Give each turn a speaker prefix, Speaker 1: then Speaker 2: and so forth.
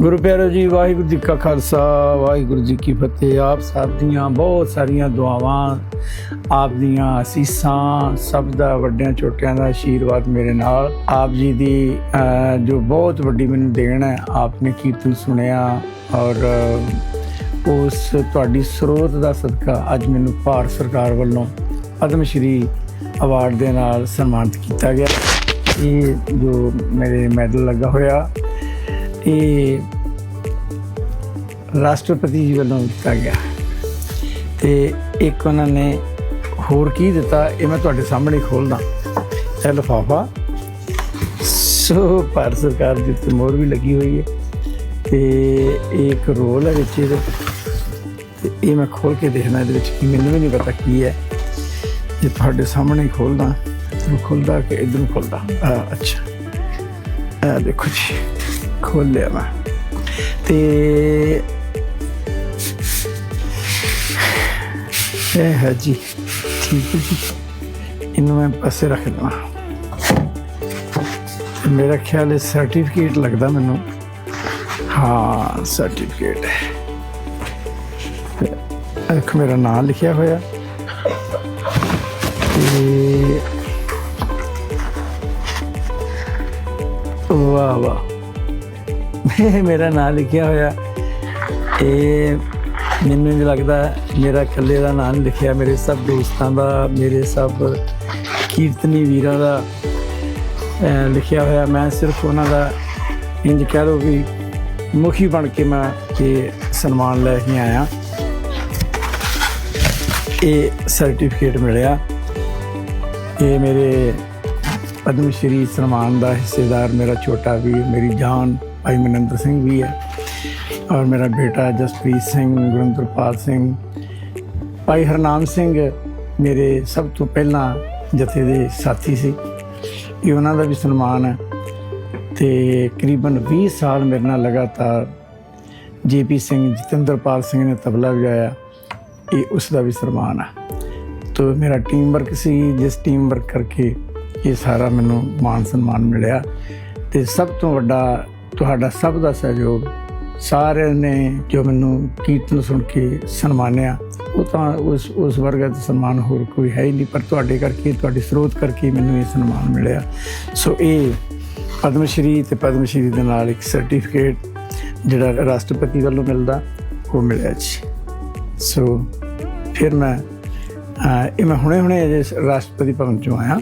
Speaker 1: ਗੁਰੂ ਪਿਆਰੋ ਜੀ, ਵਾਹਿਗੁਰੂ ਜੀ ਕਾ ਖਾਲਸਾ, ਵਾਹਿਗੁਰੂ ਜੀ ਕੀ ਫਤਿਹ। ਆਪ ਸਭ ਦੀਆਂ ਬਹੁਤ ਸਾਰੀਆਂ ਦੁਆਵਾਂ, ਆਪ ਦੀਆਂ ਅਸੀਸਾਂ, ਸਭ ਦਾ ਵੱਡਿਆਂ ਛੋਟਿਆਂ ਦਾ ਆਸ਼ੀਰਵਾਦ ਮੇਰੇ ਨਾਲ। ਆਪ ਜੀ ਦੀ ਜੋ ਬਹੁਤ ਵੱਡੀ ਮੈਨੂੰ ਦੇਣ ਹੈ, ਆਪ ਨੇ ਕੀਰਤਨ ਸੁਣਿਆ ਔਰ ਉਸ ਤੁਹਾਡੀ ਸਰੋਤ ਦਾ ਸਦਕਾ ਅੱਜ ਮੈਨੂੰ ਭਾਰਤ ਸਰਕਾਰ ਵੱਲੋਂ ਪਦਮ ਸ਼੍ਰੀ ਅਵਾਰਡ ਦੇ ਨਾਲ ਸਨਮਾਨਿਤ ਕੀਤਾ ਗਿਆ। ਇਹ ਜੋ ਮੇਰੇ ਮੈਡਲ ਲੱਗਾ ਹੋਇਆ ਇਹ ਰਾਸ਼ਟਰਪਤੀ ਜੀ ਵੱਲੋਂ ਦਿੱਤਾ ਗਿਆ। ਤੇ ਇੱਕ ਉਹਨਾਂ ਨੇ ਹੋਰ ਕੀ ਦਿੱਤਾ, ਇਹ ਮੈਂ ਤੁਹਾਡੇ ਸਾਹਮਣੇ ਖੋਲਦਾ ਇਹ ਲਿਫਾਫਾ। ਸੋ ਭਾਰਤ ਸਰਕਾਰ ਦੀ ਤੇ ਮੋਹਰ ਵੀ ਲੱਗੀ ਹੋਈ ਹੈ। ਤੇ ਇਹ ਇੱਕ ਰੋਲ ਹੈ ਵਿੱਚ ਇਹਦੇ। ਤੇ ਇਹ ਮੈਂ ਖੋਲ ਕੇ ਦੇਖਣਾ ਇਹਦੇ ਵਿੱਚ ਮੈਨੂੰ ਵੀ ਨਹੀਂ ਪਤਾ ਕੀ ਹੈ। ਇਹ ਤੁਹਾਡੇ ਸਾਹਮਣੇ ਹੀ ਖੋਲਦਾ ਇਧਰੋਂ ਖੁੱਲਦਾ ਕਿ ਇਧਰੋਂ ਖੁੱਲਦਾ ਅੱਛਾ। ਆ ਦੇਖੋ ਜੀ। ਖੋਲ ਲਿਆ ਮੈਂ ਤੇ ਇਹ ਹੈ ਜੀ, ਠੀਕ ਹੈ ਜੀ। ਇਹਨੂੰ ਮੈਂ ਪਾਸੇ ਰੱਖ ਦਵਾਂ। ਮੇਰਾ ਖਿਆਲ ਹੈ ਸਰਟੀਫਿਕੇਟ ਲੱਗਦਾ ਮੈਨੂੰ। ਹਾਂ ਸਰਟੀਫਿਕੇਟ ਹੈ ਇੱਕ ਮੇਰਾ ਨਾਮ ਲਿਖਿਆ ਹੋਇਆ। ਤੇ ਵਾਹ ਵਾਹ। ਇਹ ਮੇਰਾ ਨਾਮ ਲਿਖਿਆ ਹੋਇਆ ਇਹ ਮੈਨੂੰ ਨਹੀਂ ਲੱਗਦਾ ਮੇਰਾ ਇਕੱਲੇ ਦਾ ਨਾਮ ਲਿਖਿਆ, ਮੇਰੇ ਸਭ ਦੋਸਤਾਂ ਦਾ, ਮੇਰੇ ਸਭ ਕੀਰਤਨੀ ਵੀਰਾਂ ਦਾ ਲਿਖਿਆ ਹੋਇਆ। ਮੈਂ ਸਿਰਫ ਉਹਨਾਂ ਦਾ ਇੰਜ ਕਹਿ ਲਓ ਵੀ ਮੁਖੀ ਬਣ ਕੇ ਮੈਂ ਇਹ ਸਨਮਾਨ ਲੈ ਕੇ ਆਇਆ। ਇਹ ਸਰਟੀਫਿਕੇਟ ਮਿਲਿਆ। ਇਹ ਮੇਰੇ ਪਦਮ ਸ਼੍ਰੀ ਸਨਮਾਨ ਦਾ ਹਿੱਸੇਦਾਰ, ਮੇਰਾ ਛੋਟਾ ਵੀਰ, ਮੇਰੀ ਜਾਨ ਭਾਈ ਮਨਿੰਦਰ ਸਿੰਘ ਵੀ ਹੈ ਔਰ ਮੇਰਾ ਬੇਟਾ ਜਸਪ੍ਰੀਤ ਸਿੰਘ, ਗੁਰਿੰਦਰਪਾਲ ਸਿੰਘ, ਭਾਈ ਹਰਨਾਮ ਸਿੰਘ ਮੇਰੇ ਸਭ ਤੋਂ ਪਹਿਲਾਂ ਜਥੇ ਦੇ ਸਾਥੀ ਸੀ। ਇਹ ਉਹਨਾਂ ਦਾ ਵੀ ਸਨਮਾਨ ਹੈ ਤੇ ਕਰੀਬਨ 20 ਸਾਲ ਮੇਰੇ ਨਾਲ ਲਗਾਤਾਰ ਜੀਪੀ ਸਿੰਘ, ਜਤਿੰਦਰਪਾਲ ਸਿੰਘ ਨੇ ਤਬਲਾ ਵਜਾਇਆ। ਇਹ ਉਸ ਦਾ ਵੀ ਸਨਮਾਨ ਹੈ। ਤੋ ਮੇਰਾ ਟੀਮ ਵਰਕ ਸੀ, ਜਿਸ ਟੀਮ ਵਰਕ ਕਰਕੇ ਇਹ ਸਾਰਾ ਮੈਨੂੰ ਮਾਨ ਸਨਮਾਨ ਮਿਲਿਆ ਤੇ ਸਭ ਤੋਂ ਵੱਡਾ ਤੁਹਾਡਾ ਸਭ ਦਾ ਸਹਿਯੋਗ ਸਾਰਿਆਂ ਨੇ ਜੋ ਮੈਨੂੰ ਕੀਰਤਨ ਸੁਣ ਕੇ ਸਨਮਾਨਿਆ, ਉਹ ਤਾਂ ਉਸ ਉਸ ਵਰਗਾ ਦਾ ਸਨਮਾਨ ਹੋਰ ਕੋਈ ਹੈ ਹੀ ਨਹੀਂ, ਪਰ ਤੁਹਾਡੇ ਕਰਕੇ, ਤੁਹਾਡੇ ਸਰੋਤ ਕਰਕੇ ਮੈਨੂੰ ਇਹ ਸਨਮਾਨ ਮਿਲਿਆ। ਸੋ ਇਹ ਪਦਮ ਸ਼੍ਰੀ ਤੇ ਪਦਮ ਸ਼੍ਰੀ ਦੇ ਨਾਲ ਇੱਕ ਸਰਟੀਫਿਕੇਟ ਜਿਹੜਾ ਰਾਸ਼ਟਰਪਤੀ ਵੱਲੋਂ ਮਿਲਦਾ, ਉਹ ਮਿਲਿਆ ਜੀ। ਸੋ ਫਿਰ ਮੈਂ ਇਹ ਮੈਂ ਹੁਣੇ ਹੁਣੇ ਅਜੇ ਰਾਸ਼ਟਰਪਤੀ ਭਵਨ ਚੋਂ ਆਇਆ।